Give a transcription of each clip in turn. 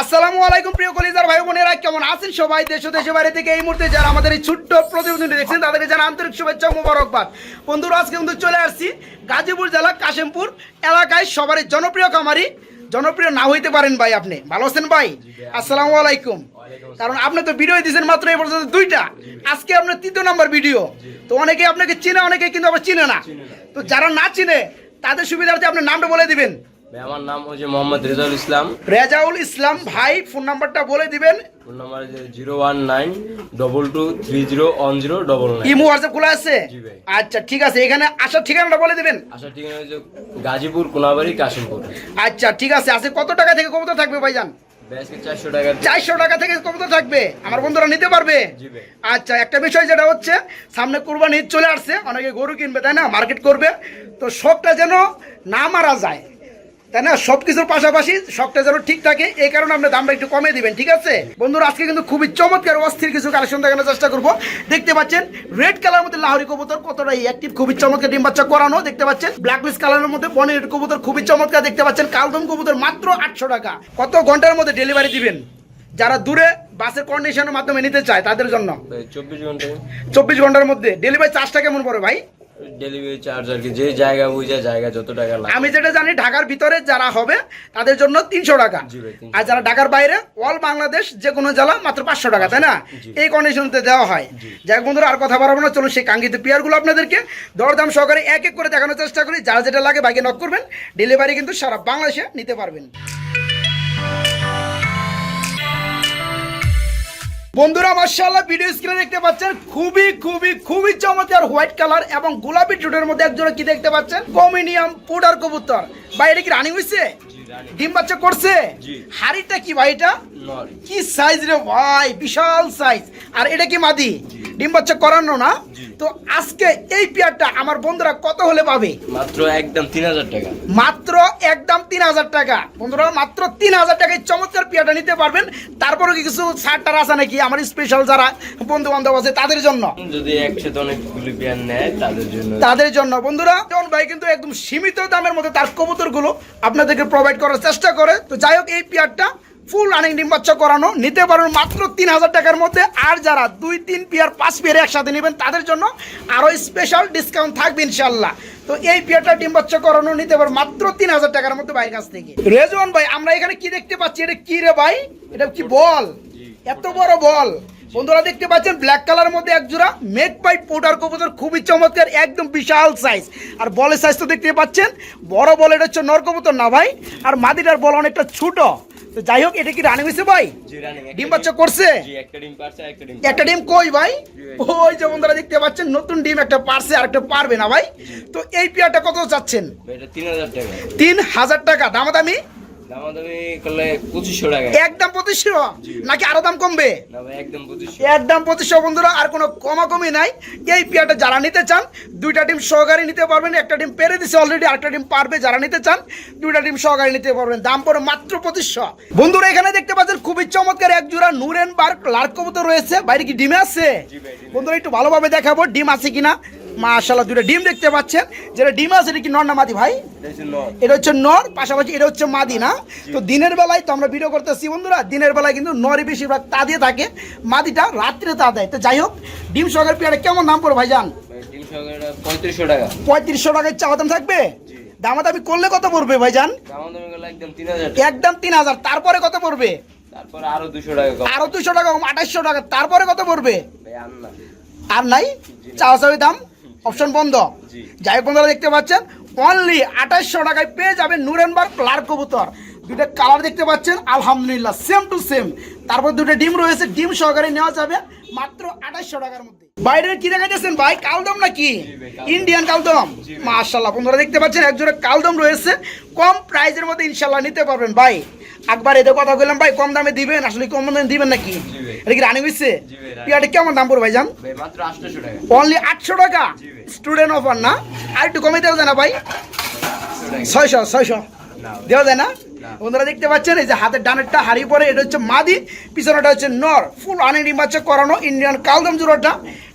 আসসালামু আলাইকুম, প্রিয় কলিজার ভাই বোনেরা, কেমন আছেন সবাই? দেশ ও দেশের বাইরে থেকে এই মুহূর্তে যারা আমাদের এই ছোট্ট প্রতিবেদনটি দেখছেন, তাদেরকে জানা আন্তরিক শুভেচ্ছা মোবারকবাদ। বন্ধুরা, আজকে কিন্তু চলে আসছি গাজীপুর জেলা কাশিমপুর এলাকায় সবারই জনপ্রিয় খামারি। জনপ্রিয় না হইতে পারেন ভাই আপনি। ভালো আছেন ভাই? আসসালামু আলাইকুম। কারণ আপনি তো ভিডিও দিয়েছেন মাত্র এই পর্যন্ত দুইটা। আজকে আপনার তৃতীয় নাম্বার ভিডিও। তো অনেকে আপনাকে চিনে, অনেকে কিন্তু আবার চিনে না। তো যারা না চিনে, তাদের সুবিধার্থে আপনার নামটা বলে দিবেন। ভাই, আমার নাম হচ্ছে মোহাম্মদ রেজাউল ইসলাম। রেজাউল ইসলাম ভাই ফোন নাম্বারটা বলে দিবেন। Phone number zero one nine double two three zero one zero double nine. Imo WhatsApp খোলা আছে? জি ভাই। আচ্ছা ঠিক আছে এখানে আসার ঠিকানাটা বলে দিবেন। আসার ঠিকানা হচ্ছে গাজীপুর কোনাবাড়ি কাশিমপুর। আচ্ছা ঠিক আছে আজকে কত টাকা থেকে কবুতর থাকবে ভাইজান? চারশো টাকা থেকে। কবুতর থাকবে? আমার বন্ধুরা নিতে পারবে? আচ্ছা একটা বিষয় যেটা হচ্ছে সামনে কুরবানি ঈদ চলে আসছে অনেকে গরু কিনবে তাই না? মার্কেট করবে। তো শখটা যেন না মারা যায়। তাই না? সব কিছুর পাশাপাশি শখটা যেন ঠিক থাকে এই কারণে আপনি দামটা একটু কমে দিবেন ঠিক আছে? বন্ধুরা আজকে কিন্তু খুবই চমৎকার অস্থির কিছু কালেকশন দেখানোর চেষ্টা করব। দেখতে পাচ্ছেন রেড কালার মধ্যে লাহরি কবুতর কতটা অ্যাক্টিভ খুবই চমৎকার ডিম বাচ্চা করানো দেখতে পাচ্ছেন? ব্ল্যাক লিস্ট কালারের মধ্যে বনের কবুতর খুবই চমৎকার দেখতে পাচ্ছেন? কালদম কবুতর মাত্র আটশো টাকা। কত ঘণ্টার মধ্যে ডেলিভারি দিবেন? যারা দূরে বাসের কন্ডিশনের মাধ্যমে নিতে চায় তাদের জন্য। চব্বিশ ঘণ্টা। চব্বিশ ঘণ্টার মধ্যে। ডেলিভারি চার্জটা কেমন পড়ে ভাই? ডেলিভারি চার্জ আর কি যে জায়গা বুঝে জায়গা যত টাকা লাগে। আমি যেটা জানি ঢাকার ভিতরে যারা হবে তাদের জন্য তিনশো টাকা। জি ভাই, 300 আর যারা ঢাকার বাইরে অল বাংলাদেশ যে কোনো জেলা মাত্র পাঁচশো টাকা তাই না? এই কন্ডিশনতে দেওয়া হয়। যাই বন্ধুরা আর কথা বাড়াবো না চলুন সেই কাঙ্ক্ষিত পেয়ারগুলো আপনাদেরকে দরদাম সহকারে এক এক করে দেখানোর চেষ্টা করি। যারা যেটা লাগে বাইকে নক করবেন ডেলিভারি কিন্তু সারা বাংলাদেশে নিতে পারবেন। বন্ধুরা মার্শাল্লাহ ভিডিও স্ক্রিনে দেখতে পাচ্ছেন খুবই খুবই খুবই চমৎকার হোয়াইট কালার এবং গোলাপি টুটের মধ্যে একজন কি দেখতে পাচ্ছেন? কমিনিয়াম পুডার কবুতর। ভাই এটা কি রানিং হয়েছে ডিম বাচ্চা করছে। হাড়িটা কি ভাই এটা? কি সাইজ রে ভাই? বিশাল সাইজ আর এটা কি মাদি? ডিম বাচ্চা করানো না? তো আজকে এই পেয়ারটা আমার বন্ধুরা কত হলে পাবে? মাত্র একদম তিন হাজার টাকা। মাত্র একদম তিন হাজার টাকা। বন্ধুরা মাত্র তিন হাজার টাকায় চমৎকার পেয়ারটা নিতে পারবেন। তারপরে কি কিছু ছাড়টার আছে নাকি? আমার স্পেশাল যারা বন্ধু বান্ধব আছে তাদের জন্য। যদি একসাথে অনেকগুলি পেয়ার নেয় তাদের জন্য। তাদের জন্য। বন্ধুরা জন ভাই কিন্তু একদম সীমিত দামের মধ্যে তার কবুতরগুলো আপনাদেরকে প্রোভাইড করার চেষ্টা করে। তো যাই হোক এই পেয়ারটা ফুল রানিং ডিম বাচ্চা করানো। নিতে পারবেন মাত্র তিন হাজার টাকার মধ্যে। আর যারা দুই, তিন, পেয়ার, পাঁচ পেয়ার একসাথে নেবেন, তাদের জন্য আরও স্পেশাল ডিসকাউন্ট থাকবে ইনশাল্লাহ তো এই পেয়ারটা ডিম বাচ্চা করানো, নিতে পারবেন মাত্র তিন হাজার টাকার মধ্যে ভাইয়ের কাছ থেকে। রেজওয়ান ভাই, আমরা এখানে কি দেখতে পাচ্ছি? এটা কি রে ভাই? এটা কি বল? এত বড় বল। বন্ধুরা দেখতে পাচ্ছেন ব্ল্যাক কালার মধ্যে এক জোড়া মেক বাই পোটার কবুতর, খুবই চমৎকার, একদম বিশাল সাইজ আর বলের সাইজ তো দেখতে পাচ্ছেন, বড় বল এটা হচ্ছে নর কবুতর না ভাই? আর মাদিটার বল অনেকটা ছোট। তো যাই হোক এটা কি রানিং হয়েছে ভাই? ডিম বাচ্চা করছে? একটা ডিম কই ভাই? ওই যে বন্ধুরা দেখতে পাচ্ছেন নতুন ডিম একটা পারছে আর একটা পারবে না ভাই। তো এই পেয়ারটা কত চাচ্ছেন? তিন হাজার টাকা। তিন হাজার টাকা। দামাদামি? দামাদামি করলে পঁচিশশো টাকা। একদম পঁচিশশো? নাকি আরও দাম কমবে? একদম পঁচিশশো। বন্ধুরা আর কোনো কমাকমি নাই। এই পেয়ারটা যারা নিতে চান দুইটা ডিম সহকারে নিতে পারবেন একটা ডিম পেরে দিছে অলরেডি আরেকটা পারবে যারা নিতে চান দুইটা সহকারে নিতে পারবেন। দাম পড়ে মাত্র পঁচিশশো। বন্ধুরা এখানে দেখতে পাচ্ছেন খুবই চমৎকার এক জোড়া নুরেন বার্গ লার্ক কবুতর রয়েছে। বাইরে কি ডিমে আছে। বন্ধুরা একটু ভালোভাবে দেখাবো ডিম আছে কিনা। মাশাল্লাহ দুটো ডিম দেখতে পাচ্ছেন। যেটা ডিম আছে এটা কি নর না মাদি ভাই? এটা হচ্ছে নর। পাশাপাশি এটা হচ্ছে মাদি না? তো দিনের বেলায় তো আমরা ভিডিও করতেছি বন্ধুরা দিনের বেলায় কিন্তু নরই বেশিরভাগ তা দিয়ে থাকে। মাদিটা রাত্রে তা দেয়। তো যাই হোক ডিম সহকারে পেয়ারে কেমন দাম পড়ে ভাই, সহকারে পঁয়ত্রিশশো টাকা। পঁয়ত্রিশশো টাকায় চাওয়া দাম থাকবে। দামাদামি করলে কত পড়বে ভাইজান? দামাদামি করলে একদম তিন হাজার তারপরে কত পড়বে? আরও দুশো টাকা আরও দুশো টাকা আঠাশশো টাকা। তারপরে কত পড়বে? ভাই আর নাই। চাওয়ি দাম? অপশন বন্ধ। যাই হোক বন্ধুরা দেখতে পাচ্ছেন অনলি আঠাশশো টাকায় পেয়ে যাবেন নুরেনবার্গ লার কবুতর দুটো কালার দেখতে পাচ্ছেন আলহামদুলিল্লাহ সেম টু সেম তারপর দুটো ডিম রয়েছে ডিম সহকারে নেওয়া যাবে মাত্র আঠাশশো টাকার মধ্যে। বাইরের কি দেখাইতেছেন ভাই? কালদম নাকি? ইন্ডিয়ান কালদম। মাশাল্লাহ বন্ধুরা দেখতে পাচ্ছেন একজোড়া কালদম রয়েছে। কম প্রাইসের মধ্যে ইনশাল্লাহ নিতে পারবেন ভাই। একবার এদের কথা বললাম ভাই কম দামে দিবেন? আসলে কম দামে দিবেন নাকি? এটা কি রানিং হয়েছে পিয়াটা কেমন দাম পড়বে ভাইজান? ভাই টাকা। অনলি আটশো টাকা? স্টুডেন্ট অফার না? আর একটু কমে দেওয়া যায় না ভাই? ছয়শো ছয়শো। দেওয়া যায় না। বন্ধুরা দেখতে পাচ্ছেন এই যে হাতের ডানেরটা হারিয়ে পরে এটা হচ্ছে মাদি পিছনেটা হচ্ছে নর ফুল আনি ডিম্বাচ্চা করানো ইন্ডিয়ান কালদম জুড়োটা।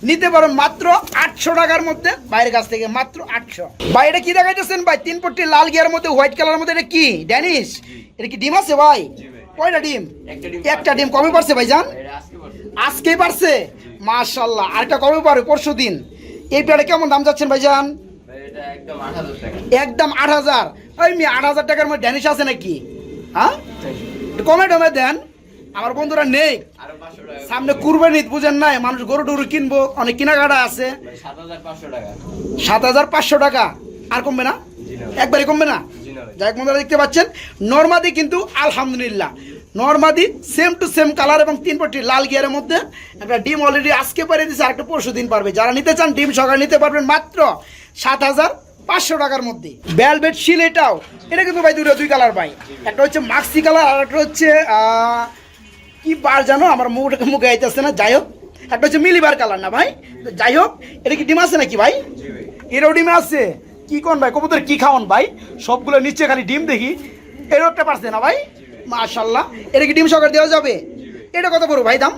নিতে পারো মাত্র আটশো টাকার মধ্যে বাইরের কাছ থেকে মাত্র আটশো। ভাই এটা কি দেখাইতেছেন? ভাই তিন পট্টি লাল গিয়ার মধ্যে হোয়াইট কালার মধ্যে এটা কি? ড্যানিশ? এটা কি ডিম আছে ভাই? কয়টা ডিম? একটা ডিম কবে পারছে ভাই যান আজকে আজকেই পারছে? মাশাল্লাহ আরেকটা কবে পারবে? পরশু দিন এই পেয়ারে কেমন দাম যাচ্ছেন ভাই এটা একদম আট হাজার ওই মি আট হাজার। টাকার মধ্যে ড্যানিশ আছে নাকি? হ্যাঁ? কমে টমে দেন। আমার বন্ধুরা নেই সামনে কুরবানি বুঝেন নাই? মানুষ গরু টরু কিনবো অনেক কেনাকাটা আছে। সাত হাজার পাঁচশো টাকা। আর কমবে না? একবারে কমবে না? যাই হোক বন্ধুরা দেখতে পাচ্ছেন? নর্মাদি কিন্তু আলহামদুলিল্লাহ। নর্মাদি সেম টু সেম কালার এবং তিন পট্টি লাল গিয়ারের মধ্যে। একটা ডিম অলরেডি আজকে পারে দিচ্ছে আর আরেকটা পরশু দিন পারবে। যারা নিতে চান ডিম সকালে নিতে পারবেন মাত্র সাত হাজার পাঁচশো টাকার মধ্যে। বেলভেট শিল এটাও। এটা কিন্তু ভাই দুটো দুই কালার ভাই একটা হচ্ছে মাক্সি কালার আর একটা হচ্ছে কি বার জানো? আমার মুখটাকে মুখে আইতেছে না, যাই হোক। একটা হচ্ছে মিলিবার কালার না ভাই? যাই হোক, এটা কি ডিম আছে নাকি ভাই? এরও ডিম আছে। কি কোন ভাই? কবুতর কি খাওয়ান ভাই? সবগুলো নিচে খালি ডিম দেখি। এরও একটা পারছে না ভাই? মাশাল্লাহ এটা কি ডিম সকার দেওয়া যাবে? এটা কত পড়ো ভাই দাম?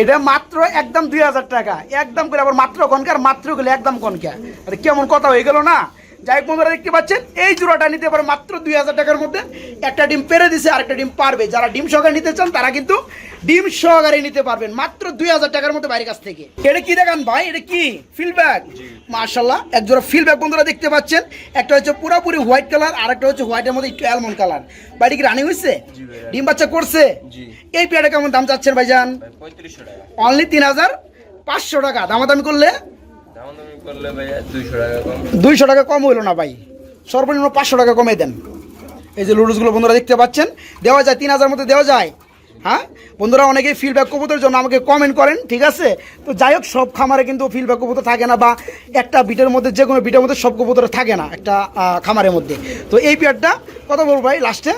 এটা মাত্র একদম দুই হাজার টাকা। একদম করে আবার মাত্র কনকে আর মাত্র গেলে একদম কনকে। আরে কেমন কথা হয়ে গেল না? যাই বন্ধুরা দেখতে পাচ্ছেন এই জোড়াটা নিতে পারে মাত্র দুই হাজার টাকার মধ্যে। একটা ডিম পেরে দিছে আর একটা ডিম পারবে। যারা ডিম সহকারে নিতে চান তারা কিন্তু ডিম সহকারে নিতে পারবেন মাত্র দুই হাজার টাকার মধ্যে বাইরের কাছ থেকে। এটা কি দেখান ভাই? এটা কি? ফিল্ডব্যাগ মার্শাল্লাহ এক জোড়া ফিল্ডব্যাগ বন্ধুরা দেখতে পাচ্ছেন। একটা হচ্ছে পুরোপুরি হোয়াইট কালার আর একটা হচ্ছে হোয়াইটের মধ্যে একটু অ্যালমন্ড কালার বাড়ি কি রানিং হয়েছে ডিম বাচ্চা করছে? এই পেয়ারটা কেমন দাম চাচ্ছেন ভাইজান? অনলি তিন হাজার পাঁচশো টাকা। দামাদামি করলে দুইশো টাকা কম হইল না ভাই। সর্বনিম্ন পাঁচশো টাকা কমে দেন। এই যে লুডুসগুলো বন্ধুরা দেখতে পাচ্ছেন, দেওয়া যায়, তিন হাজার মধ্যে দেওয়া যায়। হ্যাঁ? বন্ধুরা অনেকেই ফিডব্যাক কবুতরের জন্য আমাকে কমেন্ট করেন, ঠিক আছে? তো যাই হোক, সব খামারে কিন্তু ফিডব্যাক কবুতর থাকে না বা একটা বিটের মধ্যে, যে কোনো বিটের মধ্যে সব কবুতর থাকে না একটা খামারের মধ্যে। তো এই পেয়ারটা কত বলব ভাই লাস্টে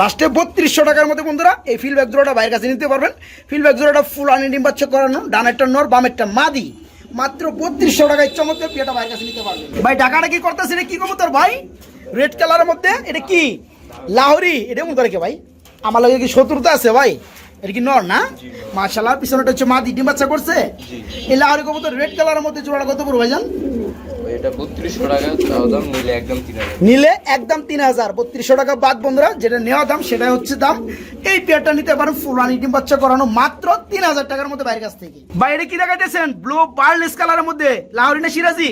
লাস্টে বত্রিশশো টাকার মধ্যে বন্ধুরা, এই ফিল্ডব্যাক জোড়াটা বাইরের কাছে নিতে পারবেন। ফিল্ডব্যাক জোড়াটা ফুল আনি ডিম বাচ্চা করানো, ডানেরটা নর, বামেরটা মাদি। মাত্র বত্রিশশো টাকায় চমৎকার পেটা ভাইয়ের কাছে নিতে পারবে। ভাই টাকাটা কি করতেছে এটা কি তোর ভাই? রেড কালারের মধ্যে? এটা কি? লাহরি? এটা মন করে কে ভাই? আমার লাগে কি শত্রুতা আছে ভাই? এটা কি নর না? মার্শাল্লাহ পিছনেটা হচ্ছে মাদি ডিম বাচ্চা করছে? এই লাহোরি কবুতর রেড কালারের মধ্যে জোড়াটা কত পড়বে ভাইজান? নিলে একদম তিন হাজার। বত্রিশশো টাকা বাদ বন্ধুরা যেটা নেওয়া দাম সেটাই হচ্ছে দাম। এই পেয়ারটা নিতে পারেন ফুলানি ডিম বাচ্চা করানো মাত্র তিন হাজার টাকার মধ্যে বাইরের কাছ থেকে। বাইরে কি দেখাইতেছেন? ব্লু বার্লেস কালারের মধ্যে। লাহোরি না সিরাজি?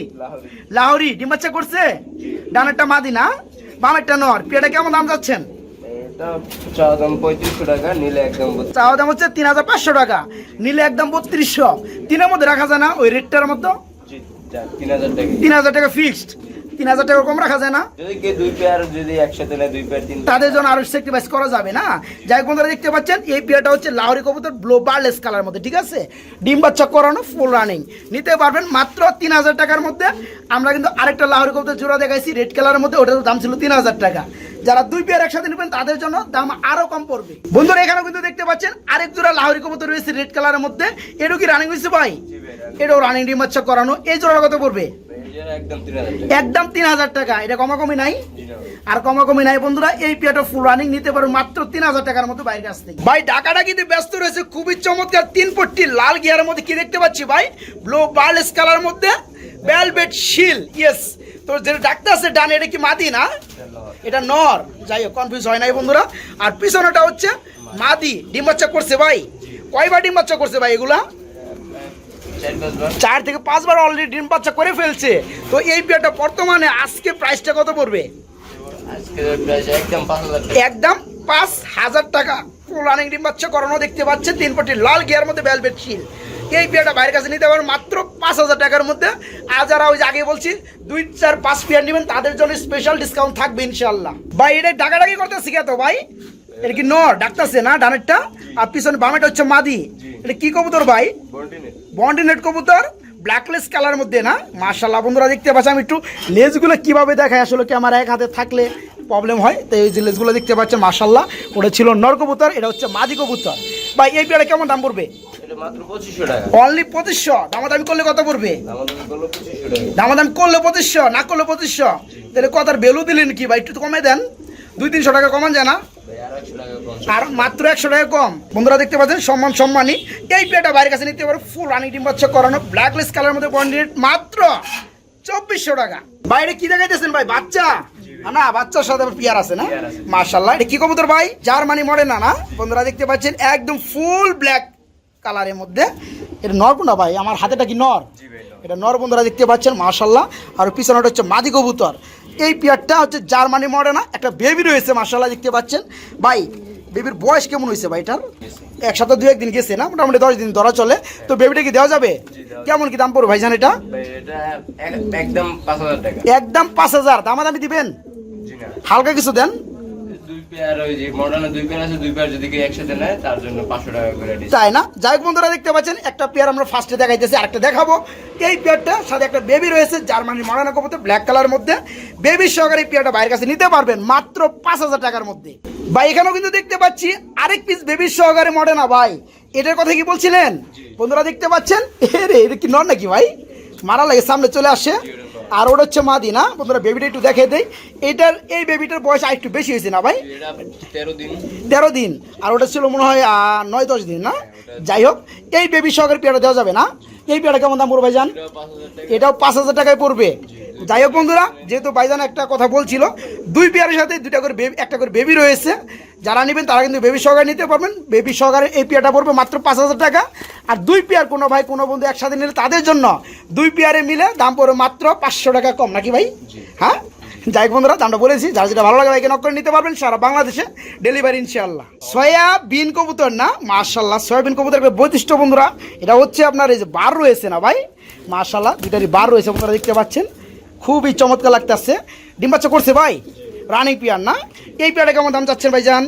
লাহোরি ডিম বাচ্চা করছে? ডানেরটা মাদি না? বামেরটা নর। পেয়ারটা কেমন দাম যাচ্ছেন? চাওয়া দাম পঁয়ত্রিশশো টাকা নিলে একদম চাওয়া দাম হচ্ছে তিন হাজার পাঁচশো টাকা নিলে একদম বত্রিশশো। তিনের মধ্যে রাখা যায় না ওই রেটটার মতো? তিন হাজার টাকা। ফিক্সড তিন হাজার টাকা কম রাখা যায় না? দুই পেয়ার যদি একসাথে নেয় দুই পেয়ার তিন তাদের জন্য আরও করা যাবে না। যাই বন্ধুরা দেখতে পাচ্ছেন এই পেয়ারটা হচ্ছে লাহোরি কবুতর ব্লো বার্লেস কালার মধ্যে ঠিক আছে? ডিম বাচ্চা করানো ফুল রানিং নিতে পারবেন মাত্র তিন হাজার টাকার মধ্যে। আমরা কিন্তু আরেকটা লাহোরি কবুতর জোড়া দেখাইছি রেড কালারের মধ্যে ওটার দাম ছিল তিন হাজার টাকা। যারা দুই পেয়ার একসাথে নেবেন তাদের জন্য দাম আরও কম পড়বে। বন্ধুরা এখানেও কিন্তু দেখতে পাচ্ছেন আরেক জোড়া লাহরি কবুতর রয়েছে রেড কালারের মধ্যে। এটাও কি রানিং হয়েছে ভাই? এটাও রানিং ডিম করানো এই জোড়ার কত পড়বে? এটা একদম তিন হাজার টাকা। এটা কমাকমি নাই। আর কমাকমি নাই বন্ধুরা এই পেয়ারটা ফুল রানিং নিতে পারো মাত্র তিন হাজার টাকার মতো বাইরের কাছ থেকে। ভাই ঢাকাটা কিন্তু ব্যস্ত রয়েছে খুবই চমৎকার তিন পট্টি লাল গিয়ারের মধ্যে কি দেখতে পাচ্ছি ভাই? ব্লু বার্লেস কালার মধ্যে বেলভেট শিল ইয়েস তো যেটা ডাক্তার আছে ডান এটা কি মাদি না? এটা নর। যাই হোক কনফিউজ হয় নাই বন্ধুরা। আর পিছনেটা হচ্ছে মাদি। ডিম বাচ্চা করছে ভাই। কয়বার ডিম বাচ্চা করছে ভাই এগুলা? চার থেকে পাঁচবার অলরেডি ডিম বাচ্চা করে ফেলছে। তো এই পেয়ারটা বর্তমানে আজকে প্রাইসটা কত পড়বে? একদম পাঁচ হাজার টাকা। রানিং ডিম বাচ্চা করানো দেখতে পাচ্ছেন তিন পটি লাল গিয়ার মধ্যে ভ্যালভেট শিল এই পেয়ারটা বাইরের কাছে নিতে পারেন মাত্র পাঁচ হাজার টাকার মধ্যে। আর যারা ওই যে আগে বলছি দুই চার পাঁচ পেয়ার নেবেন তাদের জন্য স্পেশাল ডিসকাউন্ট থাকবে ইনশাল্লাহ ভাই এটা ডাকাডাকি করতে শিখে তো ভাই? এটা কি নর? ডাকতেছে না ডানেরটা? আর পিছনে বামেটা হচ্ছে মাদি। এটা কি কবুতর ভাই? বন্টিনে বন্ডিনেট কবুতর? ব্ল্যাকলেস কালার মধ্যে না? মাশাল্লাহ বন্ধুরা দেখতে পাচ্ছি আমি একটু লেজগুলো কীভাবে দেখাই আসলে ক্যামেরা এক হাতে থাকলে প্রবলেম হয়? তো এই যে লেজগুলো দেখতে পাচ্ছেন মাশাল্লাহ ওটা ছিল নর কবুতর এটা হচ্ছে মাদি কবুতর। ভাই এই পেয়ারা কেমন দাম পড়বে? অনলি পঁচিশশো দামাদামি করলে কত পড়বে? দামাদামি করলে পঁচিশশো না করলে পঁচিশশো? তাহলে কথার ভ্যালু দিলেন কি ভাই একটু কমে দেন। দুই তিনশো টাকা কমান যায় না? আর মাত্র একশো টাকা কম। বন্ধুরা দেখতে পাচ্ছেন সম্মান সম্মানী এই পেটা বাইরের কাছে নিতে পারো ফুল রানি ডিম বাচ্চা করানো। ব্ল্যাকলেস কালার মধ্যে বন্ডেড মাত্র চব্বিশশো টাকা। বাইরে কি দেখাইতেছেন ভাই? বাচ্চা? না বাচ্চার সাথে আবার পিয়ার আছে না? মার্শাল্লাহ এটা কি কবুতর ভাই? জার্মানি মডেল না না? বন্ধুরা দেখতে পাচ্ছেন একদম ফুল ব্ল্যাক কালারের মধ্যে। এটা নর কোনটা ভাই? আমার হাতেটা কি নর? নর। এটা নর বন্ধুরা দেখতে পাচ্ছেন মার্শাল্লাহ আর পিছনেটা হচ্ছে মাদি কবুতর। এই পেয়ারটা হচ্ছে জার্মানি মডেনা একটা বেবি রয়েছে মার্শাল্লাহ দেখতে পাচ্ছেন। ভাই বেবির বয়স কেমন হয়েছে ভাইটার একসাথে দু একদিন গেছে না? মোটামুটি দশ দিন ধরা চলে। তো বেবিটা কি দেওয়া যাবে? কেমন কি দাম পড়বে ভাইজান এটা? ভাই একদম পাঁচ হাজার দামাদামি দিবেন? হালকা কিছু দেন? পেয়ার ওই যে মডার্নে দুই পেয়ার আছে দুই পেয়ার যদি কেউ একসাথে নেয় তার জন্য পাঁচশো টাকা করে তাই না? যাই হোক বন্ধুরা দেখতে পাচ্ছেন একটা পেয়ার আমরা ফার্স্টে দেখাইতেছি আরেকটা দেখাবো। এই পেয়ারটা সাথে একটা বেবি রয়েছে জার্মানি মডার্ন কবুতর ব্ল্যাক কালার মধ্যে। বেবি সহকারে পেয়ারটা বাইরের কাছে নিতে পারবেন মাত্র পাঁচ হাজার টাকার মধ্যে। ভাই এখানেও কিন্তু দেখতে পাচ্ছি আরেক পিস বেবি সহকারে মডার্না ভাই? এটার কথা কি বলছিলেন? বন্ধুরা দেখতে পাচ্ছেন? এ রে কি নর নাকি ভাই? মারা লাগে সামনে চলে আসে। আর ওটা হচ্ছে মাদি না? বন্ধুরা বেবিটা একটু দেখে দেয় এটার এই বেবিটার বয়স আর একটু বেশি হয়েছে না ভাই? তেরো দিন। তেরো দিন। আর ওটা ছিল মনে হয় নয় দশ দিন না? যাই হোক এই বেবি সহকারে পেয়ারা দেওয়া যাবে না। এই পেয়ারা কেমন দাম পড়বে ভাইজান? এটাও পাঁচ হাজার টাকায় পড়বে। যাই হোক বন্ধুরা যেহেতু ভাইজান একটা কথা বলছিল দুই পেয়ারের সাথে দুইটা করে বেবি একটা করে বেবি রয়েছে। যারা নেবেন তারা কিন্তু বেবি সহকারে নিতে পারবেন। বেবি সহকারে এই পেয়ারটা পড়বে মাত্র পাঁচ হাজার টাকা। আর দুই পেয়ার কোনো ভাই কোনো বন্ধু একসাথে নিলে তাদের জন্য দুই পেয়ারে মিলে দাম পড়বে মাত্র পাঁচশো টাকা কম। নাকি ভাই? হ্যাঁ? যাই বন্ধুরা, দামটা বলেছি। যার যেটা ভালো লাগে নক করে নিতে পারবেন সারা বাংলাদেশে ডেলিভারি ইনশাআল্লাহ। সয়া বিন কবুতর না? মার্শাল্লাহ সয়াবিন কবুতর বৈশিষ্ট্য বন্ধুরা, এটা হচ্ছে আপনার এই যে বার রয়েছে না ভাই? মার্শাল্লাহ দুইটারই বার রয়েছে বন্ধুরা, দেখতে পাচ্ছেন। খুবই চমৎকার লাগতেছে। ডিম বাচ্চা করছে ভাই? রানিং পিয়ার না? এই পিয়ারটা কেমন দাম চাচ্ছেন ভাই টাকা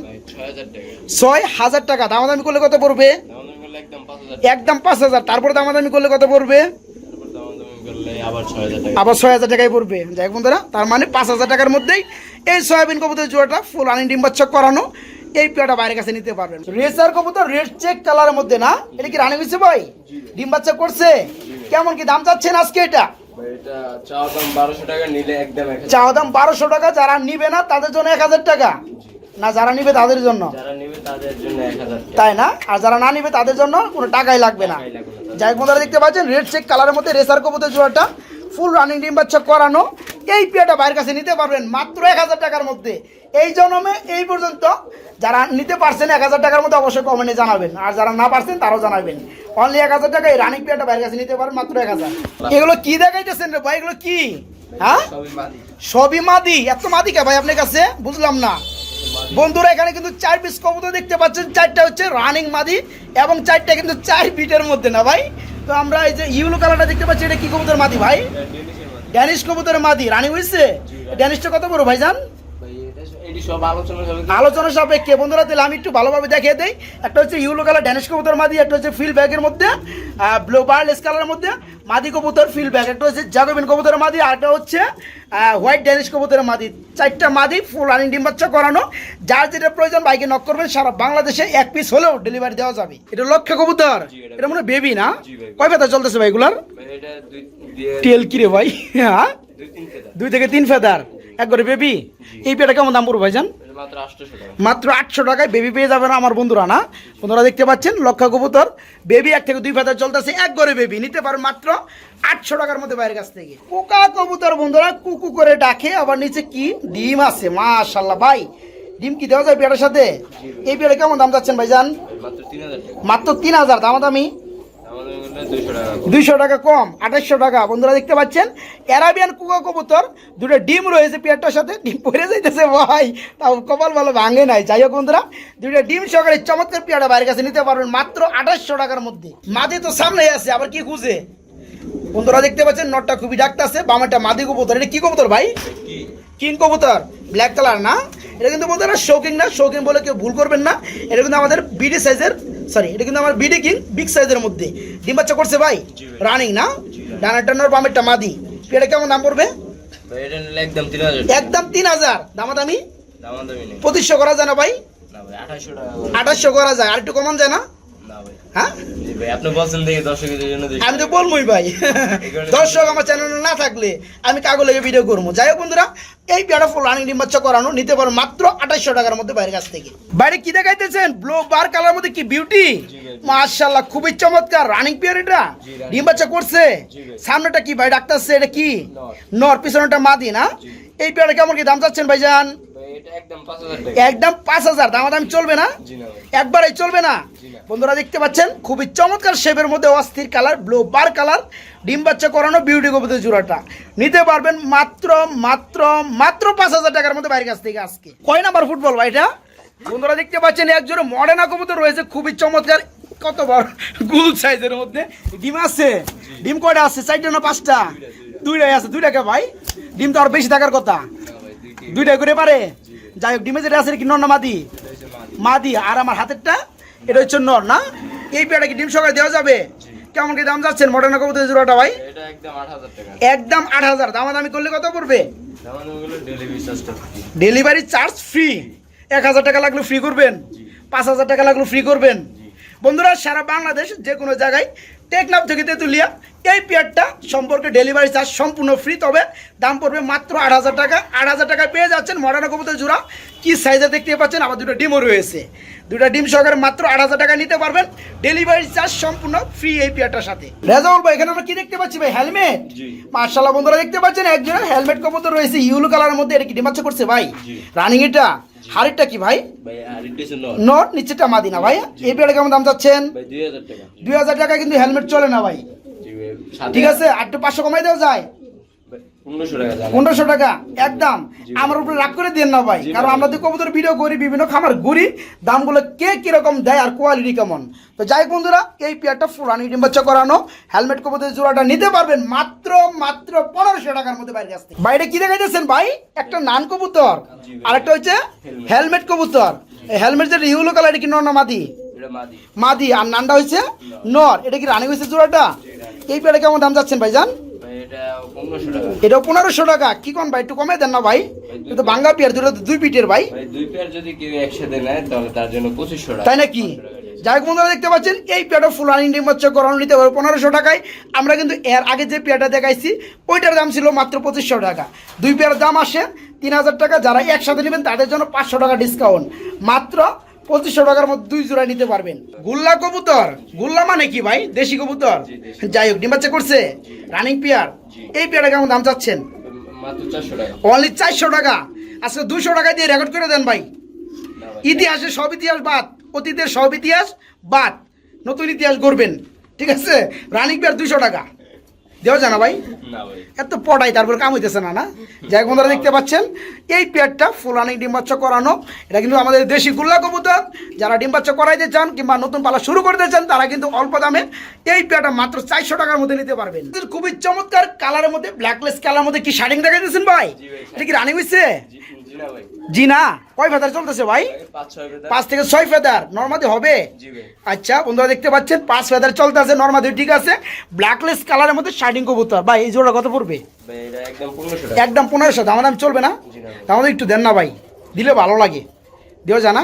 ছয় হাজার টাকা। দামাদামি করলে কত পড়বে? একদম পাঁচ হাজার। তারপরে দামাদামি করলে কত পড়বে? আবার ছয় হাজার টাকায় পড়বে। যাই বন্ধুরা তার মানে পাঁচ হাজার টাকার মধ্যেই এই সয়াবিন কবুতর জোড়াটা ফুল আনি ডিম বাচ্চা করানো এই পেয়ারটা বাইরের কাছে নিতে পারবেন। রেসার কবুতর রেড চেক কালারের মধ্যে না? এটা কি রানি হয়েছে ভাই? ডিম বাচ্চা করছে? কেমন কি দাম চাচ্ছেন আজকে এটা? ভাই এটা চাওয়া দাম বারোশো টাকা যারা নিবে না তাদের জন্য এক হাজার টাকা? না যারা নিবে তাদের জন্য? যারা নেবে তাদের জন্য এক হাজার টাকা। তাই না? আর যারা না নিবে তাদের জন্য কোনো টাকাই লাগবে না। যাই বন্ধুরা দেখতে পাচ্ছেন রেড চেক কালারের মধ্যে রেসার কবুতর জোড়াটা ফুল রানিং ডিম বাচ্চা করানো। এই পেয়ারটা বাইরের কাছে নিতে পারবেন মাত্র এক হাজার টাকার মধ্যে। এই জন্মে এই পর্যন্ত যারা নিতে পারছেন এক হাজার টাকার মধ্যে অবশ্যই কমেন্টে জানাবেন। আর যারা না পারছেন তারাও জানাবেন। অনলি এক হাজার টাকা এই রানিং পেয়ারটা বাইরের কাছে নিতে পারবেন মাত্র এক হাজার। এগুলো কি দেখাইতেছেন রে ভাই? এগুলো কি? হ্যাঁ? সবই মাদি? এত মাদি কে ভাই আপনার কাছে? বুঝলাম না। বন্ধুরা এখানে কিন্তু চার পিস কবুতর দেখতে পাচ্ছেন। চারটা হচ্ছে রানিং মাদি এবং চারটা কিন্তু চার বিটের মধ্যে না ভাই? তো আমরা এই যে ইউলো কালারটা দেখতে পাচ্ছি এটা কি কবুতর মাদি ভাই? ড্যানিশ কবুতর মাদি। রানি হয়েছে ড্যানিশটা কত বড় ভাইজান? আলোচনা সাপেক্ষে। বন্ধুরা তাহলে আমি একটু ভালোভাবে দেখিয়ে দেই। একটা হচ্ছে ইউলো কালার ড্যানিশ কবুতর মাদি একটা হচ্ছে ফিল ব্যাগের মধ্যে ব্লু বার্লেস কালারের মধ্যে মাদি কবুতর ফিল ব্যাগ। একটা হচ্ছে জাগোবিন কবুতরের মাদি আর একটা হচ্ছে হোয়াইট ড্যানিশ কবুতরের মাদি। চারটা মাদি ফুল রানিং ডিম বাচ্চা করানো। যার যেটা প্রয়োজন বাইকে নক করবেন। সারা বাংলাদেশে এক পিস হলেও ডেলিভারি দেওয়া যাবে। এটা লক্ষ্য কবুতর? এটা- মনে হয় বেবি না। কয় পাতা চলতেছে ভাই এগুলার? ভাই এটা দুই দিয়ে টেল কিরে ভাই? হ্যাঁ? দুই থেকে তিন ফেদার। এক করে বেবি? এই পেটা কেমন দাম পড়বে ভাইজান? মাত্র আটশো টাকায় বেবি পেয়ে যাবে না আমার বন্ধুরা না? বন্ধুরা দেখতে পাচ্ছেন লক্ষা কবুতর। বেবি এক থেকে দুই ফেদার চলতেছে এক করে বেবি। নিতে পারেন মাত্র আটশো টাকার মধ্যে বাইরের কাছ থেকে। পোকা কবুতর বন্ধুরা কুকু করে ডাকে আবার নিচে কি? ডিম আছে মাশাল্লাহ ভাই ডিম কি দেওয়া যায় পেয়ারের সাথে? এই পেয়ারে কেমন দাম যাচ্ছেন ভাইজান? ভাই মাত্র তিন হাজার টাকা। মাত্র তিন হাজার দামাদামি আমাদের করলে দুইশো টাকা কম। আঠাশশো টাকা বন্ধুরা দেখতে পাচ্ছেন অ্যারাবিয়ান কুকা কবুতর দুটো ডিম রয়েছে পেয়ারটার সাথে ডিম পরে যাইতেছে ভাই। তাও কপাল ভালো ভাঙে নাই। যাই হোক বন্ধুরা দুটো ডিম সহকারে চমৎকার পেয়ারটা বাইরের কাছে নিতে পারবেন মাত্র আঠাশশো টাকার মধ্যে। মাদি তো সামনে আছে আবার কি খুঁজে? বন্ধুরা দেখতে পাচ্ছেন নটটা খুবই ডাকতেছে বামাটা মাদি কবুতর। এটা কি কবুতর ভাই? কিং? কবুতর ব্ল্যাক কালার না? এটা কিন্তু বলতে না শৌকিং না শৌকিং বলে কেউ ভুল করবেন না। এটা কিন্তু আমাদের বিডি সাইজের সরি এটা কিন্তু আমার বিডি কিং বিগ সাইজের মধ্যে। ডিম বাচ্চা করছে ভাই? রানিং না? ডানাটা নর বামেরটা মাদি। এটা কেমন দাম পড়বে? একদম তিন হাজার দামাদামি? পঁচিশশো করা যায় না ভাই? আঠাশশো করে। যায়। আর একটু কমান যায় না? না হ্যাঁ? জি ভাই আপনি বলছেন দেখি দর্শকের জন্য আমি তো বলবোই ভাই। দর্শক আমার চ্যানেলে না থাকলে আমি কাগজ লেগে ভিডিও করব। যাই হোক বন্ধুরা এই রানিং ডিম বাচ্চা করানো নিতে পারো মাত্র আঠাশশো টাকার মধ্যে বাইরের কাছ থেকে। বাইরে কি দেখাইতেছেন? ব্লু বার কালার মধ্যে কি বিউটি খুবই চমৎকার রানিং পেয়ার এটা। জি ডিম বাচ্চা করছে। সামনেটা কি ভাই ডাক্তার এটা কি? নর। নর পিছনেটা মাদি না? এই পেয়ারটা কেমন কি দাম চাচ্ছেন ভাইজান? একদম পাঁচ হাজার টাকা। একদম পাঁচ হাজার দাম দাম চলবে না? একবারই চলবে না? বন্ধুরা দেখতে পাচ্ছেন খুবই চমৎকার শেপের মধ্যে অস্থির কালার ব্লু বার কালার ডিম বাচ্চা করানো বিউটি কবুতর জোড়াটা। নিতে পারবেন মাত্র মাত্র মাত্র পাঁচ হাজার টাকার মধ্যে বাইরের কাছ থেকে আজকে। কয় নাম্বার ফুটবল ভাই এটা? বন্ধুরা দেখতে পাচ্ছেন এক জোড়া মডার্না কবুতর রয়েছে খুবই চমৎকার কত বড় গুল সাইজের মধ্যে। ডিম আছে? ডিম কয়টা আছে? চারটা না পাঁচটা? দুইটাই আছে দুইটাকে ভাই? ডিম তো আর বেশি থাকার কথা। দুইটা করে পারে। যাই হোক ডিমে যেটা আছে কি নর না মাদি? মাদি। আর আমার হাতেরটা এটা হচ্ছে নর না? এই পেয়ারটা কি ডিম সকালে দেওয়া যাবে? কেমন কি দাম যাচ্ছেন? মডার্ন কবুতর জোড়াটা ভাই? একদম আট হাজার হাজার। দামাদামি করলে কত পড়বে? ডেলিভারি চার্জ ফ্রি এক হাজার টাকা লাগলে ফ্রি করবেন। পাঁচ হাজার টাকা লাগলে ফ্রি করবেন। বন্ধুরা সারা বাংলাদেশ যে কোনো জায়গায় টেকনাফ থেকে তেঁতুলিয়া এই পেয়ারটা সম্পর্কে ডেলিভারি চার্জ সম্পূর্ণ ফ্রি তবে দাম পড়বে মাত্র আট হাজার টাকা। আট হাজার টাকায় পেয়ে যাচ্ছেন মডার্ন কবুতর জোড়া কি সাইজে দেখতে পাচ্ছেন? আবার দুটো ডিমও রয়েছে। দুটো ডিম সহকারে মাত্র আট হাজার টাকা নিতে পারবেন। ডেলিভারি চার্জ সম্পূর্ণ ফ্রি এই পেয়ারটার সাথে। রেজাউল ভাই এখানে আমরা কি দেখতে পাচ্ছি ভাই? হেলমেট জি। মার্শাল্লাহ বন্ধুরা দেখতে পাচ্ছেন একজনের হেলমেট কবুতর রয়েছে ইউলো কালারের মধ্যে। এটা কি ডিমাচ্ছা করছে ভাই? রানিং এটা? হাড়িটা কি ভাই? নট। নিচেটা মাদিনা ভাই। এই পেয়ারে কেমন দাম চাচ্ছেন? টাকা। দুই হাজার টাকা কিন্তু হেলমেট চলে না ভাই? ঠিক আছে আটটু পাঁচশো কমাই দেওয়া যায়। পনেরোশো টাকা একদম। আমার উপরে রাগ করে দেন না ভাই কারণ। আমরা তো কবুতর ভিডিও করি বিভিন্ন খামার ঘুরি দামগুলো কে কীরকম দেয় আর কোয়ালিটি কেমন? তো যাই বন্ধুরা এই পেয়ারটা ফুরানি ডিম বাচ্চা করানো হেলমেট কবুতর জোড়াটা নিতে পারবেন মাত্র মাত্র পনেরোশো টাকার মধ্যে বাইরে থেকে। বাইরে কি দেখা যাচ্ছেন ভাই? একটা নান কবুতর আর একটা হচ্ছে হেলমেট কবুতর। হেলমেট যেটা ইউলো কালার কি নর না মাদি? মাদি। আর নানটা হয়েছে নর। এটা কি রানিং হয়েছে জোড়াটা? এই পেয়ারে কেমন দাম যাচ্ছেন ভাইজান? ভাই এটা পনেরোশো টাকা। কি কোন ভাই একটু কমে দেন না ভাই। কিন্তু বাঙ্গা পিয়ার। দুটো দুই পিটের ভাই। দুই পেয়ার যদি কেউ একসাথে নেয় তাহলে তার জন্য পঁচিশশো টাকা। তাই নাকি? যাই হোক বন্ধুরা দেখতে পাচ্ছেন এই পেয়ারটা ফুল রানিং ডিম হচ্ছে করানো নিতে পারব পনেরোশো টাকায়। আমরা কিন্তু এর আগে যে পেয়ারটা দেখাইছি ওইটার দাম ছিল মাত্র পঁচিশশো টাকা। দুই পেয়ার দাম আসে তিন হাজার টাকা। যারা একসাথে নেবেন তাদের জন্য পাঁচশো টাকা ডিসকাউন্ট মাত্র পঁচিশশো টাকার মধ্যে দুই জোড়া নিতে পারবেন। গুল্লা কবুতর। গুল্লা মানে কি ভাই? দেশি কবুতর। যাই হোক ডিম বাচ্চা করছে। রানিং পেয়ার এই পেয়ারটা কেমন দাম চাচ্ছেন? অনলি চারশো টাকা। আজকে দুশো টাকা দিয়ে রেকর্ড করে দেন ভাই। ভাই, ইতিহাসে সব ইতিহাস বাদ। অতীতের সব ইতিহাস বাদ। নতুন ইতিহাস গড়বেন। ঠিক আছে? রানিং পেয়ার দুশো টাকা। দেওয়া জানা ভাই? না ভাই। এত পটাই তারপর কাম হইতেছে না না? যাই বন্ধুরা দেখতে পাচ্ছেন এই পেয়ারটা ফুল রানিং ডিম বাচ্চা করানো। এটা কিন্তু আমাদের দেশি গুল্লা কবুতর। যারা ডিম বাচ্চা করাইতে চান কিংবা নতুন পালা শুরু করতে চান তারা কিন্তু অল্প দামে এই পেয়ারটা মাত্র চারশো টাকার মধ্যে নিতে পারবেন। খুবই চমৎকার কালারের মধ্যে ব্ল্যাকলেস কালার মধ্যে কি শার্টিং দেখাইতেছেন ভাই? ভাই। এটা কি রানিং হয়েছে জি না? কয় ফেদার চলতেছে ভাই? পাঁচ থেকে ছয় ফেদার। নর্মাদি হবে? আচ্ছা বন্ধুরা দেখতে পাচ্ছেন পাঁচ ফেদার চলতে আছে নর্মাদি ঠিক আছে। ব্ল্যাকলেস কালারের মধ্যে শার্টিং কবুতর। ভাই এই জোড়া কত পড়বে? একদম পনেরোশো দাম দাম চলবে না? জি না আমাদের একটু দেন না ভাই। দিলে ভালো লাগে। দিও জানা?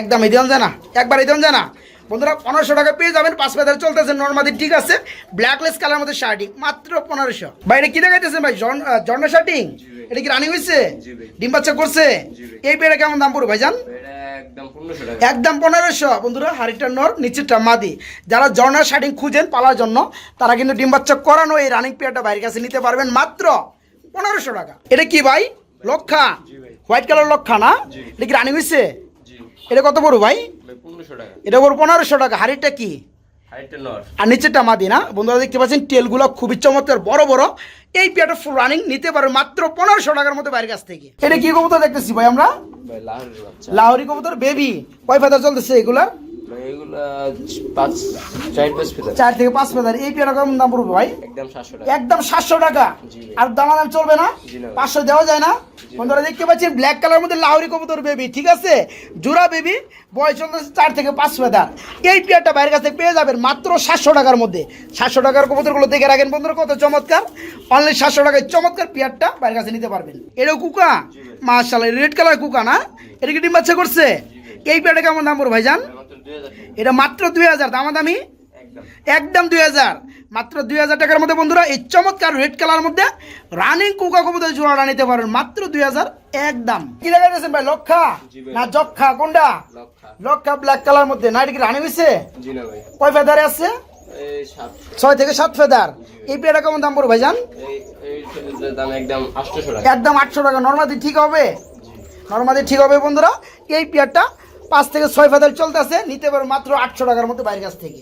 একদম এই দেন জানা? একবার এই দেন জানা? বন্ধুরা পনেরোশো টাকা পেয়ে যাবেন পাঁচ ফেদার চলতেছে নর্মাদি ঠিক আছে? ব্ল্যাকলেস কালার মধ্যে শার্টিং মাত্র পনেরোশো। ভাই এটা কি দেখাইতেছেন ভাই? জর্না শার্টিং এটা কি রানিং হয়েছে। ডিম বাচ্চা করছে? এই পেয়ারে কেমন দাম পড়বে ভাইজান? একদম পনেরোশো বন্ধুরা হাড়িটা নর নিচেরটা মাদি। যারা জর্নার শার্টিং খুঁজেন পালার জন্য তারা কিন্তু ডিম বাচ্চা করানো এই রানিং পেয়ারটা বাইরের কাছে নিতে পারবেন মাত্র পনেরোশো টাকা। এটা কি ভাই? লক্ষা। হোয়াইট কালার লক্ষা না? এটা কি রানিং হয়েছে এটা কত বড় ভাই? এটা বড় পনেরোশো টাকা। হাড়িটা কি? আর নিচেটা মাদি না? বন্ধুরা দেখতে পাচ্ছেন তেলগুলো খুবই চমৎকার বড় বড়। এই পেয়ারটা ফুল রানিং নিতে পারো মাত্র পনেরোশো টাকার মধ্যে বাইরের কাছ থেকে। এটা কি কবুতর দেখতেছি ভাই আমরা? লাহোরি কবুতর বেবি কয় ফাদার চলতেছে এগুলা? ভাই এগুলা পাঁচ চার ফেদা চার থেকে পাঁচ এই পেয়ারা কেমন দাম পড়বে ভাই? একদম সাতশো টাকা। আর দামাদাম চলবে না। পাঁচশো দেওয়া যায় না? বন্ধুরা দেখতে পাচ্ছেন ব্ল্যাক কালার মধ্যে লাউরি কবুতর বেবি ঠিক আছে? জোড়া বেবি বয়স চলতেছে চার থেকে পাঁচ ফেদার এই পেয়ারটা বাইরের কাছে পেয়ে যাবেন মাত্র সাতশো টাকার মধ্যে। সাতশো টাকার কবুতরগুলো দেখে রাখেন বন্ধুরা কত চমৎকার। অনলি সাতশো টাকায় চমৎকার পেয়ারটা বাইরের কাছে নিতে পারবেন। এটাও কুকা? মাশাল্লাহ রেড কালার কুকা না? এটা কি ডিম বাচ্চা করছে? এই পেয়ারটা কেমন দাম পড়বে ভাইজান? এটা মাত্র দুই হাজার দামাদামি? একদম। দুই হাজার। মাত্র দুই হাজার টাকার মধ্যে বন্ধুরা এই চমৎকার রেড কালার মধ্যে রানিং কোকা কবুতর জোড়া নিতে পারেন মাত্র দুই হাজার একদম। কি লাগাইতেছেন ভাই? লক্ষা? না যক্ষা? কোনটা? লক্ষা। ব্ল্যাক কালার মধ্যে। না এটা কি রানিং হয়েছে কয় ফেদারে আছে? ছয় থেকে সাত ফেদার এই পেয়ারা কেমন দাম পড়বে ভাইজান? একদম আটশো টাকা। নর্মাদি ঠিক হবে? নর্মাদি ঠিক হবে বন্ধুরা। এই পেয়ারটা পাঁচ থেকে ছয় ফাদার চলতেছে নিতে পারো মাত্র আটশো টাকার মতো বাইরের কাছ থেকে।